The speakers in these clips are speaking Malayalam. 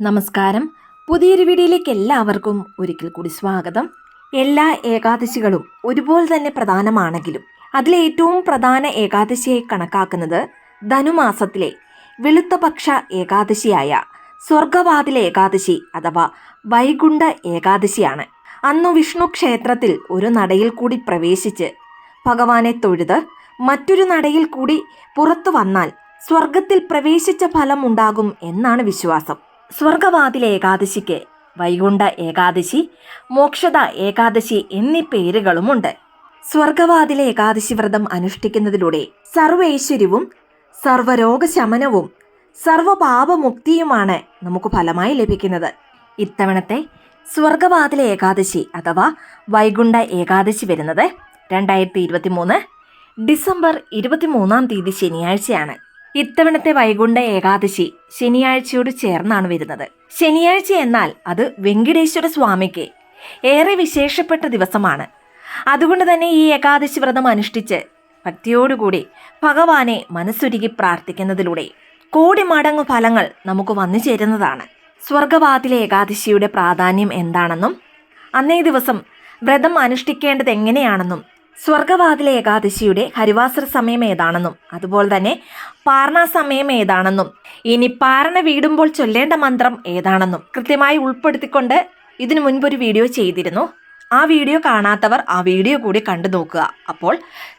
നമസ്കാരം. പുതിയൊരു വീഡിയോയിലേക്ക് എല്ലാവർക്കും ഒരിക്കൽ കൂടി സ്വാഗതം. എല്ലാ ഏകാദശികളും ഒരുപോലെ തന്നെ പ്രധാനമാണെങ്കിലും അതിലെ ഏറ്റവും പ്രധാന ഏകാദശിയായി കണക്കാക്കുന്നത് ധനുമാസത്തിലെ വെളുത്തപക്ഷ ഏകാദശിയായ സ്വർഗവാതിലെ ഏകാദശി അഥവാ വൈകുണ്ഠ ഏകാദശിയാണ്. അന്നു വിഷ്ണു ക്ഷേത്രത്തിൽ ഒരു നടയിൽ കൂടി പ്രവേശിച്ച് ഭഗവാനെ തൊഴുത് മറ്റൊരു നടയിൽ കൂടി പുറത്തു വന്നാൽ സ്വർഗത്തിൽ പ്രവേശിച്ച ഫലം ഉണ്ടാകും എന്നാണ് വിശ്വാസം. സ്വർഗവാതിലെ ഏകാദശിക്ക് വൈകുണ്ഠ ഏകാദശി മോക്ഷത ഏകാദശി എന്നീ പേരുകളുമുണ്ട്. സ്വർഗവാതിലെ ഏകാദശി വ്രതം അനുഷ്ഠിക്കുന്നതിലൂടെ സർവൈശ്വര്യവും സർവരോഗശമനവും സർവപാപമുക്തിയുമാണ് നമുക്ക് ഫലമായി ലഭിക്കുന്നത്. ഇത്തവണത്തെ സ്വർഗവാതിലെ ഏകാദശി അഥവാ വൈകുണ്ഠ ഏകാദശി വരുന്നത് രണ്ടായിരത്തി ഇരുപത്തി മൂന്ന് ഡിസംബർ ഇരുപത്തിമൂന്നാം തീയതി ശനിയാഴ്ചയാണ്. ഇത്തവണത്തെ വൈകുണ്ഠ ഏകാദശി ശനിയാഴ്ചയോട് ചേർന്നാണ് വരുന്നത്. ശനിയാഴ്ച എന്നാൽ അത് വെങ്കടേശ്വര സ്വാമിക്ക് ഏറെ വിശേഷപ്പെട്ട ദിവസമാണ്. അതുകൊണ്ട് തന്നെ ഈ ഏകാദശി വ്രതം അനുഷ്ഠിച്ച് ഭക്തിയോടുകൂടി ഭഗവാനെ മനസ്സൊരുകി പ്രാർത്ഥിക്കുന്നതിലൂടെ കോടി മടങ്ങ് ഫലങ്ങൾ നമുക്ക് വന്നു ചേരുന്നതാണ്. സ്വർഗവാതിലെ ഏകാദശിയുടെ പ്രാധാന്യം എന്താണെന്നും അന്നേ ദിവസം വ്രതം അനുഷ്ഠിക്കേണ്ടത് എങ്ങനെയാണെന്നും സ്വർഗവാതിലെ ഏകാദശിയുടെ ഹരിവാസര സമയം ഏതാണെന്നും അതുപോലെ തന്നെ പാർണ സമയം ഏതാണെന്നും ഇനി പാരണ വീടുമ്പോൾ ചൊല്ലേണ്ട മന്ത്രം ഏതാണെന്നും കൃത്യമായി ഉൾപ്പെടുത്തിക്കൊണ്ട് ഇതിനു മുൻപൊരു വീഡിയോ ചെയ്തിരുന്നു. ആ വീഡിയോ കാണാത്തവർ ആ വീഡിയോ കൂടി കണ്ടു നോക്കുക. അപ്പോൾ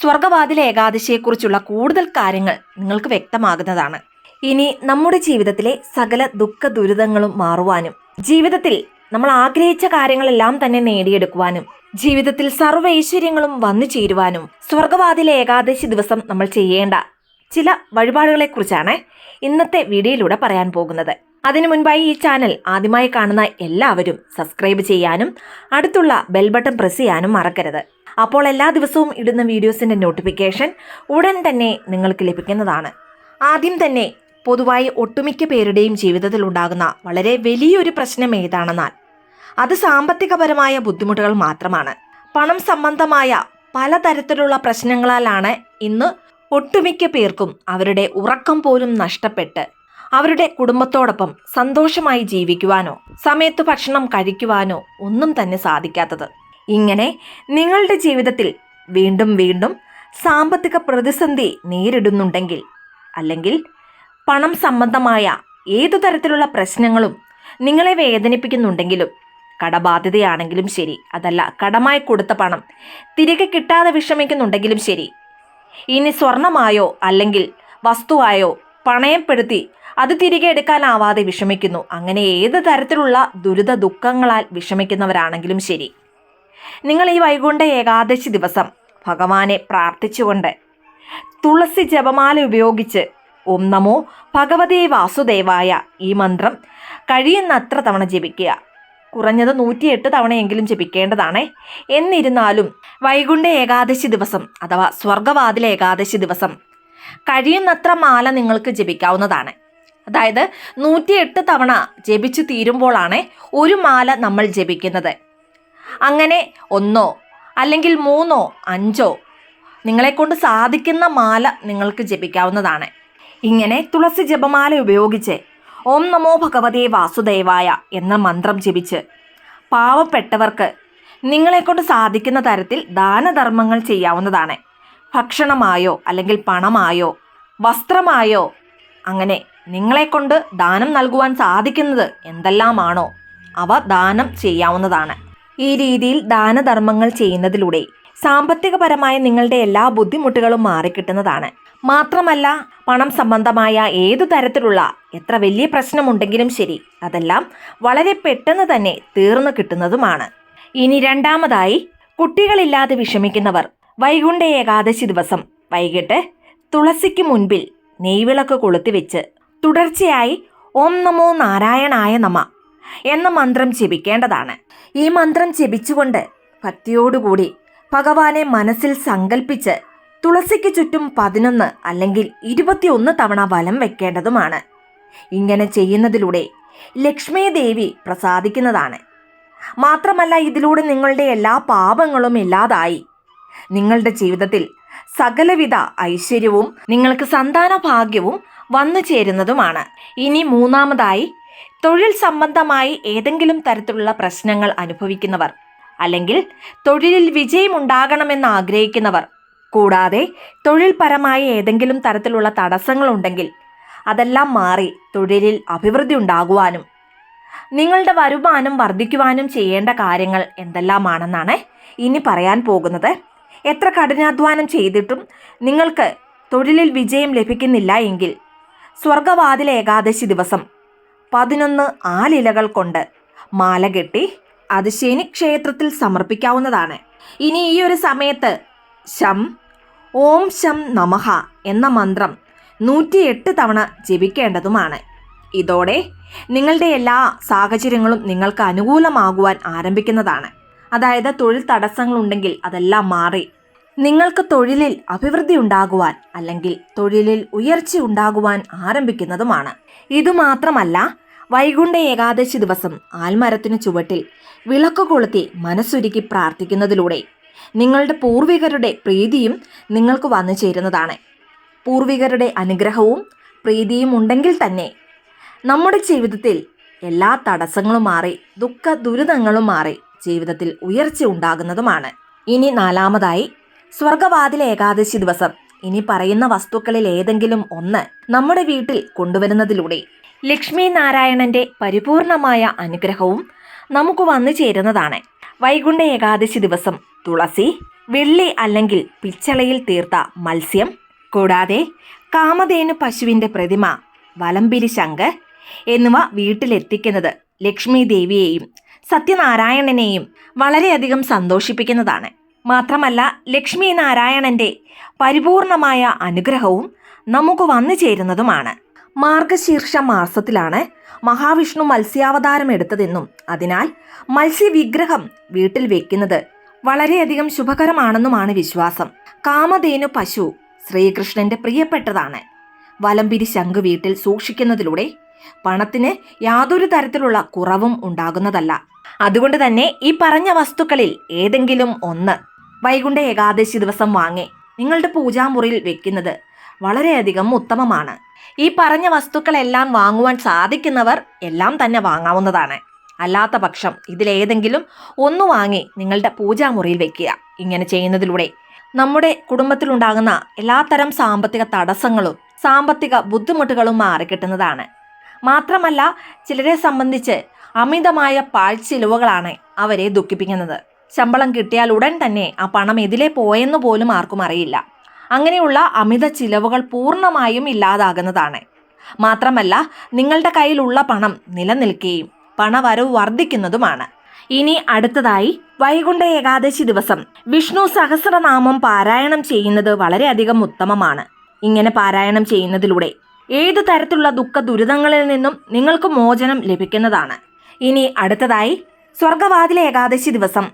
സ്വർഗവാതിലെ ഏകാദശിയെക്കുറിച്ചുള്ള കൂടുതൽ കാര്യങ്ങൾ നിങ്ങൾക്ക് വ്യക്തമാകുന്നതാണ്. ഇനി നമ്മുടെ ജീവിതത്തിലെ സകല ദുഃഖ ദുരിതങ്ങളും മാറുവാനും ജീവിതത്തിൽ നമ്മൾ ആഗ്രഹിച്ച കാര്യങ്ങളെല്ലാം തന്നെ നേടിയെടുക്കുവാനും ജീവിതത്തിൽ സർവ ഐശ്വര്യങ്ങളും വന്നു ചേരുവാനും സ്വർഗവാതിലെ ഏകാദശി ദിവസം നമ്മൾ ചെയ്യേണ്ട ചില വഴിപാടുകളെക്കുറിച്ചാണ് ഇന്നത്തെ വീഡിയോയിലൂടെ പറയാൻ പോകുന്നത്. അതിനു മുൻപായി ഈ ചാനൽ ആദ്യമായി കാണുന്ന എല്ലാവരും സബ്സ്ക്രൈബ് ചെയ്യാനും അടുത്തുള്ള ബെൽ ബട്ടൺ പ്രസ് ചെയ്യാനും മറക്കരുത്. അപ്പോൾ എല്ലാ ദിവസവും ഇടുന്ന വീഡിയോസിന്റെ നോട്ടിഫിക്കേഷൻ ഉടൻ തന്നെ നിങ്ങൾക്ക് ലഭിക്കുന്നതാണ്. ആദ്യം തന്നെ പൊതുവായി ഒട്ടുമിക്ക പേരുടെയും ജീവിതത്തിൽ ഉണ്ടാകുന്ന വളരെ വലിയൊരു പ്രശ്നം ഏതാണെന്നാൽ അത് സാമ്പത്തികപരമായ ബുദ്ധിമുട്ടുകൾ മാത്രമാണ്. പണം സംബന്ധമായ പലതരത്തിലുള്ള പ്രശ്നങ്ങളാലാണ് ഇന്ന് ഒട്ടുമിക്ക പേർക്കും അവരുടെ ഉറക്കം പോലും നഷ്ടപ്പെട്ട് അവരുടെ കുടുംബത്തോടൊപ്പം സന്തോഷമായി ജീവിക്കുവാനോ സമയത്ത് ഭക്ഷണം കഴിക്കുവാനോ ഒന്നും തന്നെ സാധിക്കാത്തത്. ഇങ്ങനെ നിങ്ങളുടെ ജീവിതത്തിൽ വീണ്ടും വീണ്ടും സാമ്പത്തിക പ്രതിസന്ധി നേരിടുന്നുണ്ടെങ്കിൽ അല്ലെങ്കിൽ പണം സംബന്ധമായ ഏതു തരത്തിലുള്ള പ്രശ്നങ്ങളും നിങ്ങളെ വേദനിപ്പിക്കുന്നുണ്ടെങ്കിലും കടബാധ്യതയാണെങ്കിലും ശരി. അതല്ല കടമായി കൊടുത്ത പണം. തിരികെ കിട്ടാതെ വിഷമിക്കുന്നുണ്ടെങ്കിലും ശരി. ഇനി സ്വർണമായോ അല്ലെങ്കിൽ വസ്തുവായോ പണയപ്പെടുത്തി അത് തിരികെ എടുക്കാനാവാതെ വിഷമിക്കുന്നു. അങ്ങനെ ഏത് തരത്തിലുള്ള ദുരിത ദുഃഖങ്ങളാൽ വിഷമിക്കുന്നവരാണെങ്കിലും ശരി. നിങ്ങൾ ഈ വൈകുണ്ഠ ഏകാദശി ദിവസം ഭഗവാനെ പ്രാർത്ഥിച്ചുകൊണ്ട് തുളസി ജപമാല ഉപയോഗിച്ച് ഓം നമോ ഭഗവതേ വാസുദേവായ ഈ മന്ത്രം കഴിയുന്നത്ര തവണ ജപിക്കുക. കുറഞ്ഞത് നൂറ്റിയെട്ട് തവണയെങ്കിലും ജപിക്കേണ്ടതാണ്. എന്നിരുന്നാലും വൈകുണ്ഠ ഏകാദശി ദിവസം അഥവാ സ്വർഗവാതിലെ ഏകാദശി ദിവസം കഴിയുന്നത്ര മാല നിങ്ങൾക്ക് ജപിക്കാവുന്നതാണ്. അതായത് നൂറ്റിയെട്ട് തവണ ജപിച്ചു തീരുമ്പോഴാണ് ഒരു മാല നമ്മൾ ജപിക്കുന്നത്. അങ്ങനെ ഒന്നോ അല്ലെങ്കിൽ മൂന്നോ അഞ്ചോ നിങ്ങളെക്കൊണ്ട് സാധിക്കുന്ന മാല നിങ്ങൾക്ക് ജപിക്കാവുന്നതാണ്. ഇങ്ങനെ തുളസി ജപമാല ഉപയോഗിച്ച് ഓം നമോ ഭഗവതേ വാസുദേവായ എന്ന മന്ത്രം ജപിച്ച് പാവപ്പെട്ടവർക്ക് നിങ്ങളെക്കൊണ്ട് സാധിക്കുന്ന തരത്തിൽ ദാനധർമ്മങ്ങൾ ചെയ്യാവുന്നതാണ്. ഭക്ഷണമായോ അല്ലെങ്കിൽ പണമായോ വസ്ത്രമായോ അങ്ങനെ നിങ്ങളെക്കൊണ്ട് ദാനം നൽകുവാൻ സാധിക്കുന്നത് എന്തെല്ലാമാണോ അവ ദാനം ചെയ്യാവുന്നതാണ്. ഈ രീതിയിൽ ദാനധർമ്മങ്ങൾ ചെയ്യുന്നതിലൂടെ സാമ്പത്തികപരമായ നിങ്ങളുടെ എല്ലാ ബുദ്ധിമുട്ടുകളും മാറിക്കിട്ടുന്നതാണ്. മാത്രമല്ല പണം സംബന്ധമായ ഏതു തരത്തിലുള്ള എത്ര വലിയ പ്രശ്നമുണ്ടെങ്കിലും ശരി അതെല്ലാം വളരെ പെട്ടെന്ന് തന്നെ തീർന്നു കിട്ടുന്നതുമാണ്. ഇനി രണ്ടാമതായി കുട്ടികളില്ലാതെ വിഷമിക്കുന്നവർ വൈകുണ്ഠ ഏകാദശി ദിവസം വൈകിട്ട് തുളസിക്ക് മുൻപിൽ നെയ്വിളക്ക് കൊളുത്തിവെച്ച് തുടർച്ചയായി ഓം നമോ നാരായണായ നമ എന്ന മന്ത്രം ജപിക്കേണ്ടതാണ്. ഈ മന്ത്രം ജപിച്ചുകൊണ്ട് ഭക്തിയോടുകൂടി ഭഗവാനെ മനസ്സിൽ സങ്കല്പിച്ച് തുളസിക്ക് ചുറ്റും പതിനൊന്ന് അല്ലെങ്കിൽ ഇരുപത്തിയൊന്ന് തവണ വലം വെക്കേണ്ടതുമാണ്. ഇങ്ങനെ ചെയ്യുന്നതിലൂടെ ലക്ഷ്മി ദേവി പ്രസാദിക്കുന്നതാണ്. മാത്രമല്ല ഇതിലൂടെ നിങ്ങളുടെ എല്ലാ പാപങ്ങളും ഇല്ലാതായി. നിങ്ങളുടെ ജീവിതത്തിൽ സകലവിധ ഐശ്വര്യവും നിങ്ങൾക്ക് സന്താന ഭാഗ്യവും വന്നു ചേരുന്നതുമാണ്. ഇനി മൂന്നാമതായി തൊഴിൽ സംബന്ധമായി ഏതെങ്കിലും തരത്തിലുള്ള പ്രശ്നങ്ങൾ അനുഭവിക്കുന്നവർ അല്ലെങ്കിൽ തൊഴിലിൽ വിജയമുണ്ടാകണമെന്ന് ആഗ്രഹിക്കുന്നവർ കൂടാതെ തൊഴിൽപരമായ ഏതെങ്കിലും തരത്തിലുള്ള തടസ്സങ്ങളുണ്ടെങ്കിൽ അതെല്ലാം മാറി തൊഴിലിൽ അഭിവൃദ്ധി ഉണ്ടാകുവാനും നിങ്ങളുടെ വരുമാനം വർദ്ധിക്കുവാനും ചെയ്യേണ്ട കാര്യങ്ങൾ എന്തെല്ലാമാണെന്നാണ് ഇനി പറയാൻ പോകുന്നത്. എത്ര കഠിനാധ്വാനം ചെയ്തിട്ടും നിങ്ങൾക്ക് തൊഴിലിൽ വിജയം ലഭിക്കുന്നില്ല എങ്കിൽ സ്വർഗവാതിൽ ഏകാദശി ദിവസം പതിനൊന്ന് ആലിലകൾ കൊണ്ട് മാല കെട്ടി അത് ശനി ക്ഷേത്രത്തിൽ സമർപ്പിക്കാവുന്നതാണ്. ഇനി ഈ ഒരു സമയത്ത് ശം ഓം ശം നമഹ എന്ന മന്ത്രം നൂറ്റിയെട്ട് തവണ ജപിക്കേണ്ടതുമാണ്. ഇതോടെ നിങ്ങളുടെ എല്ലാ സാഹചര്യങ്ങളും നിങ്ങൾക്ക് അനുകൂലമാകുവാൻ ആരംഭിക്കുന്നതാണ്. അതായത് തൊഴിൽ തടസ്സങ്ങളുണ്ടെങ്കിൽ അതെല്ലാം മാറി. നിങ്ങൾക്ക് തൊഴിലിൽ അഭിവൃദ്ധി ഉണ്ടാകുവാൻ അല്ലെങ്കിൽ തൊഴിലിൽ ഉയർച്ച ഉണ്ടാകുവാൻ ആരംഭിക്കുന്നതുമാണ്. ഇതുമാത്രമല്ല വൈകുണ്ഠ ഏകാദശി ദിവസം ആൽമരത്തിനു ചുവട്ടിൽ വിളക്ക് കൊളുത്തി മനസ്സുരുക്കി പ്രാർത്ഥിക്കുന്നതിലൂടെ നിങ്ങളുടെ പൂർവികരുടെ പ്രീതിയും നിങ്ങൾക്ക് വന്നു ചേരുന്നതാണ്. പൂർവികരുടെ അനുഗ്രഹവും പ്രീതിയും ഉണ്ടെങ്കിൽ തന്നെ നമ്മുടെ ജീവിതത്തിൽ എല്ലാ തടസ്സങ്ങളും മാറി ദുഃഖ ദുരിതങ്ങളും മാറി ജീവിതത്തിൽ ഉയർച്ച ഉണ്ടാകുന്നതുമാണ്. ഇനി നാലാമതായി സ്വർഗവാതിൽ ഏകാദശി ദിവസം. ഇനി പറയുന്ന വസ്തുക്കളിൽ ഏതെങ്കിലും ഒന്ന് നമ്മുടെ വീട്ടിൽ കൊണ്ടുവരുന്നതിലൂടെ ലക്ഷ്മി നാരായണന്റെ പരിപൂർണമായ അനുഗ്രഹവും നമുക്ക് വന്നു ചേരുന്നതാണ്. വൈകുണ്ഠ ഏകാദശി ദിവസം തുളസി വെള്ളി അല്ലെങ്കിൽ പിച്ചളയിൽ തീർത്ത മത്സ്യം കൂടാതെ കാമധേനു പശുവിന്റെ പ്രതിമ വലമ്പിരി ശങ്ക് എന്നിവ വീട്ടിലെത്തിക്കുന്നത് ലക്ഷ്മി ദേവിയെയും സത്യനാരായണനെയും വളരെയധികം സന്തോഷിപ്പിക്കുന്നതാണ്. മാത്രമല്ല ലക്ഷ്മി നാരായണന്റെ പരിപൂർണമായ അനുഗ്രഹവും നമുക്ക് വന്നു ചേരുന്നതുമാണ്. മാർഗശീർഷ മാസത്തിലാണ് മഹാവിഷ്ണു മത്സ്യാവതാരം എടുത്തതെന്നും അതിനാൽ മത്സ്യവിഗ്രഹം വീട്ടിൽ വെക്കുന്നത് വളരെയധികം ശുഭകരമാണെന്നുമാണ് വിശ്വാസം. കാമധേനു പശു ശ്രീകൃഷ്ണന്റെ പ്രിയപ്പെട്ടതാണ്. വലംപിരി ശംഖ് വീട്ടിൽ സൂക്ഷിക്കുന്നതിലൂടെ പണത്തിന് യാതൊരു തരത്തിലുള്ള കുറവും ഉണ്ടാകുന്നതല്ല. അതുകൊണ്ട് തന്നെ ഈ പറഞ്ഞ വസ്തുക്കളിൽ ഏതെങ്കിലും ഒന്ന് വൈകുണ്ഠ ഏകാദശി ദിവസം വാങ്ങി നിങ്ങളുടെ പൂജാമുറിയിൽ വെക്കുന്നത് വളരെയധികം ഉത്തമമാണ്. ഈ പറഞ്ഞ വസ്തുക്കളെല്ലാം വാങ്ങുവാൻ സാധിക്കുന്നവർ എല്ലാം തന്നെ വാങ്ങാവുന്നതാണ്. അല്ലാത്ത പക്ഷം ഇതിലേതെങ്കിലും ഒന്ന് വാങ്ങി നിങ്ങളുടെ പൂജാമുറിയിൽ വെക്കുക. ഇങ്ങനെ ചെയ്യുന്നതിലൂടെ നമ്മുടെ കുടുംബത്തിലുണ്ടാകുന്ന എല്ലാത്തരം സാമ്പത്തിക തടസ്സങ്ങളും സാമ്പത്തിക ബുദ്ധിമുട്ടുകളും മാറിക്കിട്ടുന്നതാണ്. മാത്രമല്ല ചിലരെ സംബന്ധിച്ച് അമിതമായ പാഴ്ചിലവുകളാണ് അവരെ ദുഃഖിപ്പിക്കുന്നത്. ശമ്പളം കിട്ടിയാൽ ഉടൻ തന്നെ ആ പണം എതിലെ പോയെന്ന് പോലും ആർക്കും അറിയില്ല. അങ്ങനെയുള്ള അമിത ചിലവുകൾ പൂർണമായും ഇല്ലാതാകുന്നതാണ്. മാത്രമല്ല നിങ്ങളുടെ കയ്യിലുള്ള പണം നിലനിൽക്കുകയും പണവരവ് വർദ്ധിക്കുന്നതുമാണ്. ഇനി അടുത്തതായി വൈകുണ്ഠ ഏകാദശി ദിവസം. വിഷ്ണു സഹസ്രനാമം പാരായണം ചെയ്യുന്നത് വളരെയധികം ഉത്തമമാണ്. ഇങ്ങനെ പാരായണം ചെയ്യുന്നതിലൂടെ ഏത് തരത്തിലുള്ള ദുഃഖ ദുരിതങ്ങളിൽ നിന്നും നിങ്ങൾക്ക് മോചനം ലഭിക്കുന്നതാണ്. ഇനി അടുത്തതായി സ്വർഗവാതിൽ ഏകാദശി ദിവസം.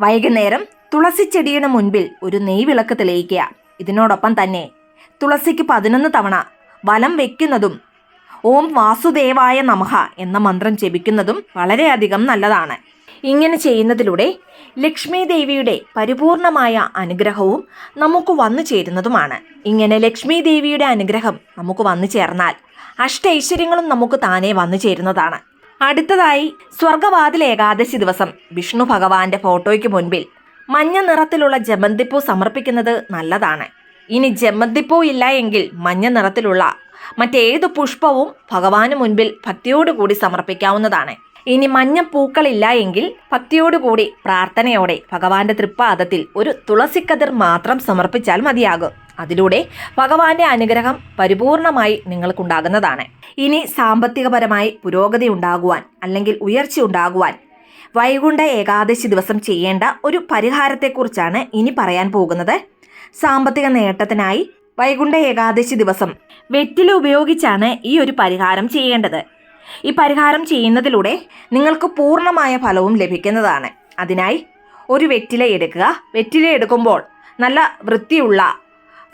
വൈകുന്നേരം തുളസി ചെടിയുടെ മുൻപിൽ ഒരു നെയ്വിളക്ക് തെളിയിക്കുക. ഇതിനോടൊപ്പം തന്നെ തുളസിക്ക് പതിനൊന്ന് തവണ വലം വെക്കുന്നതും ഓം വാസുദേവായ നമഹ എന്ന മന്ത്രം ജപിക്കുന്നതും വളരെയധികം നല്ലതാണ്. ഇങ്ങനെ ചെയ്യുന്നതിലൂടെ ലക്ഷ്മി ദേവിയുടെ പരിപൂർണമായ അനുഗ്രഹവും നമുക്ക് വന്നു ചേരുന്നതുമാണ്. ഇങ്ങനെ ലക്ഷ്മി ദേവിയുടെ അനുഗ്രഹം നമുക്ക് വന്നു ചേർന്നാൽ അഷ്ടൈശ്വര്യങ്ങളും നമുക്ക് താനേ വന്നു ചേരുന്നതാണ്. അടുത്തതായി സ്വർഗവാതിൽ ഏകാദശി ദിവസം വിഷ്ണു ഭഗവാന്റെ ഫോട്ടോയ്ക്ക് മുൻപിൽ മഞ്ഞ നിറത്തിലുള്ള ജമന്തിപ്പൂ സമർപ്പിക്കുന്നത് നല്ലതാണ്. ഇനി ജമന്തിപ്പൂ ഇല്ല എങ്കിൽ മഞ്ഞ നിറത്തിലുള്ള മറ്റേത് പുഷ്പവും ഭഗവാന് മുൻപിൽ ഭക്തിയോടുകൂടി സമർപ്പിക്കാവുന്നതാണ്. ഇനി മഞ്ഞ പൂക്കളില്ല എങ്കിൽ ഭക്തിയോടുകൂടി പ്രാർത്ഥനയോടെ ഭഗവാന്റെ തൃപ്പാദത്തിൽ ഒരു തുളസിക്കതിർ മാത്രം സമർപ്പിച്ചാൽ മതിയാകും. അതിലൂടെ ഭഗവാന്റെ അനുഗ്രഹം പരിപൂർണമായി നിങ്ങൾക്കുണ്ടാകുന്നതാണ്. ഇനി സാമ്പത്തികപരമായി പുരോഗതി ഉണ്ടാകുവാൻ അല്ലെങ്കിൽ ഉയർച്ച ഉണ്ടാകുവാൻ വൈകുണ്ഠ ഏകാദശി ദിവസം ചെയ്യേണ്ട ഒരു പരിഹാരത്തെക്കുറിച്ചാണ് ഇനി പറയാൻ പോകുന്നത്. സാമ്പത്തിക നേട്ടത്തിനായി വൈകുണ്ഠ ഏകാദശി ദിവസം വെറ്റില ഉപയോഗിച്ചാണ് ഈ ഒരു പരിഹാരം ചെയ്യേണ്ടത്. ഈ പരിഹാരം ചെയ്യുന്നതിലൂടെ നിങ്ങൾക്ക് പൂർണമായ ഫലവും ലഭിക്കുന്നതാണ്. അതിനായി ഒരു വെറ്റില എടുക്കുക. വെറ്റില എടുക്കുമ്പോൾ നല്ല വൃത്തിയുള്ള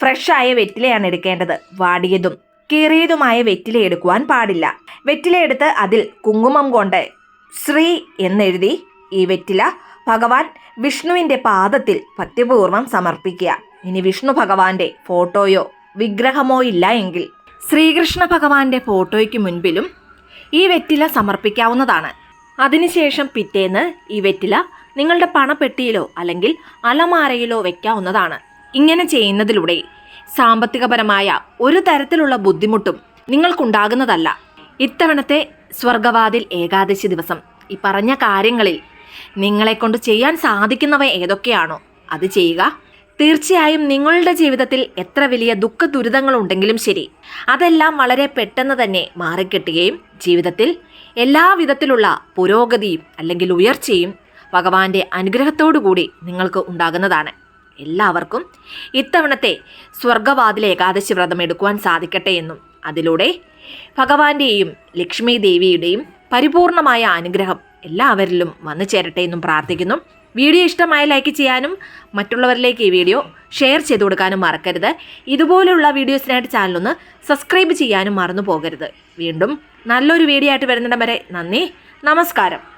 ഫ്രഷായ വെറ്റിലയാണ് എടുക്കേണ്ടത്. വാടിയതും കീറിയതുമായ വെറ്റില എടുക്കുവാൻ പാടില്ല. വെറ്റില എടുത്ത് അതിൽ കുങ്കുമം കൊണ്ട് ശ്രീ എന്നെഴുതി ഈ വെറ്റില ഭഗവാൻ വിഷ്ണുവിന്റെ പാദത്തിൽ ഭക്തിപൂർവം സമർപ്പിക്കുക. ഇനി വിഷ്ണു ഭഗവാന്റെ ഫോട്ടോയോ വിഗ്രഹമോ ഇല്ല എങ്കിൽ ശ്രീകൃഷ്ണ ഭഗവാന്റെ ഫോട്ടോയ്ക്ക് മുൻപിലും ഈ വെറ്റില സമർപ്പിക്കാവുന്നതാണ്. അതിനുശേഷം പിറ്റേന്ന് ഈ വെറ്റില നിങ്ങളുടെ പണപ്പെട്ടിയിലോ അല്ലെങ്കിൽ അലമാരയിലോ വെക്കാവുന്നതാണ്. ഇങ്ങനെ ചെയ്യുന്നതിലൂടെ സാമ്പത്തികപരമായ ഒരു തരത്തിലുള്ള ബുദ്ധിമുട്ടും നിങ്ങൾക്കുണ്ടാകുന്നതല്ല. ഇത്തവണത്തെ സ്വർഗവാതിൽ ഏകാദശി ദിവസം. ഈ പറഞ്ഞ കാര്യങ്ങളിൽ നിങ്ങളെക്കൊണ്ട് ചെയ്യാൻ സാധിക്കുന്നവ ഏതൊക്കെയാണോ അത് ചെയ്യുക. തീർച്ചയായും നിങ്ങളുടെ ജീവിതത്തിൽ എത്ര വലിയ ദുഃഖ ദുരിതങ്ങൾ ഉണ്ടെങ്കിലും ശരി അതെല്ലാം വളരെ പെട്ടെന്ന് തന്നെ മാറിക്കിട്ടുകയും ജീവിതത്തിൽ എല്ലാവിധത്തിലുള്ള പുരോഗതിയും അല്ലെങ്കിൽ ഉയർച്ചയും ഭഗവാന്റെ അനുഗ്രഹത്തോടുകൂടി നിങ്ങൾക്ക് ഉണ്ടാകുന്നതാണ്. എല്ലാവർക്കും ഇത്തവണത്തെ സ്വർഗവാതിൽ ഏകാദശി വ്രതം എടുക്കുവാൻ സാധിക്കട്ടെ എന്നും അതിലൂടെ ഭഗവാന്റെയും ലക്ഷ്മി ദേവിയുടെയും പരിപൂർണമായ അനുഗ്രഹം എല്ലാവരിലും വന്നു ചേരട്ടെ എന്നും പ്രാർത്ഥിക്കുന്നു. വീഡിയോ ഇഷ്ടമായ ലൈക്ക് ചെയ്യാനും മറ്റുള്ളവരിലേക്ക് ഈ വീഡിയോ ഷെയർ ചെയ്ത് കൊടുക്കാനും മറക്കരുത്. ഇതുപോലുള്ള വീഡിയോസിനായിട്ട് ചാനലൊന്ന് സബ്സ്ക്രൈബ് ചെയ്യാനും മറന്നു പോകരുത്. വീണ്ടും നല്ലൊരു വീഡിയോ ആയിട്ട് വരുന്നിടം വരെ നന്ദി. നമസ്കാരം.